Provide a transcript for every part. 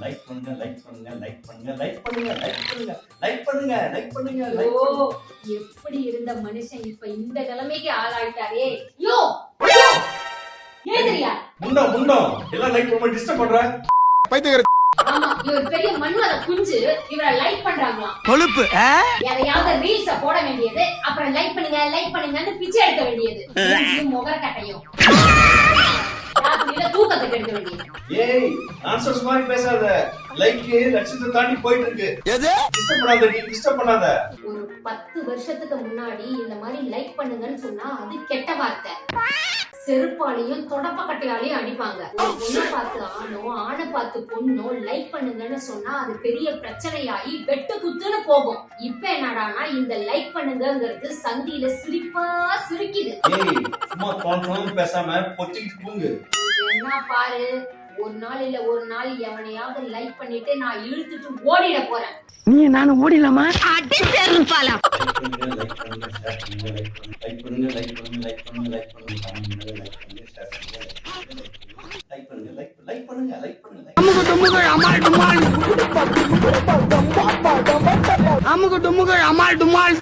Like பண்ணுங்க like பண்ணுங்க like பண்ணுங்க லைக் பண்ணுங்க லைக் பண்ணுங்க லைக் பண்ணுங்க லைக் பண்ணுங்க லைக் பண்ணுங்க பண்ணுங்க எப்படி இருந்த மனுஷன் இப்ப இந்த நிலைமைக்கு ஆளாயிட்டாரே யோ ஏந்திரியா முண்டம் முண்டம் எல்லாம் லைக் பண்ண டிஸ்டர்ப் பண்ற ஆமா பெரிய மண்வள குஞ்சு. இவரை லைக் பண்றாங்களாம். கொழுப்பு எதையாவது ரீல்ஸ போட வேண்டியது. அப்புறம் லைக் பண்ணுங்க லைக் பண்ணுங்கன்னு பிச்சை எடுக்க வேண்டியது. முகர கட்டையும் தூக்கத்துக்கு எடுக்க வேண்டியது. ஏய் நான்சென்ஸ் மாதிரி பேசாத. லைக் லட்சத்தை தாண்டி போயிட்டு இருக்கு எது? டிஸ்டர்ப் பண்ணாத நீ டிஸ்டர்ப் பண்ணாத. ஒரு பத்து வருஷத்துக்கு முன்னாடி இந்த மாதிரி லைக் பண்ணுங்கன்னு சொன்னா அது கெட்ட வார்த்தை. செருப்பாலையும் தொடப்பக்கட்டையாலையும் அடிப்பாங்க. ஒரு பொண்ணை பார்த்து ஆணோ ஆணை பார்த்து பொண்ணோ லைக் பண்ணுங்கன்னு சொன்னா அது பெரிய பிரச்சனையாகி வெட்டு குத்துன்னு போகும். இப்ப என்னடானா இந்த லைக் பண்ணுங்கங்கிறது சந்தியில சிரிப்பா சிரிக்குது. ஏய் சும்மா தோன்றணும் பேசாம பொத்திக்கிட்டு தூங்கு. என்ன பாரு ஒரு நாள் இல்ல ஒரு நாள் எவனையாவது லைக் பண்ணிட்டு நான் இழுத்துட்டு ஓடிட போறேன். நீ நானும் ஓடிடலாமா? லைக் பண்ணுங்க ஷேர் பண்ணுங்க லைக் பண்ணுங்க லைக் பண்ணுங்க லைக் பண்ணுங்க லைக் பண்ணுங்க லைக் பண்ணுங்க லைக் பண்ணுங்க ஷேர் பண்ணுங்க லைக் பண்ணுங்க லைக் லைக் பண்ணுங்க லைக் பண்ணுங்க அமுகு டுமுகள் அமால் டுமால் அமுகு டுமுகள் அமால் டுமால்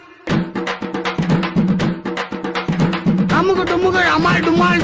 அமுகு டுமுகள் அமால் டுமால்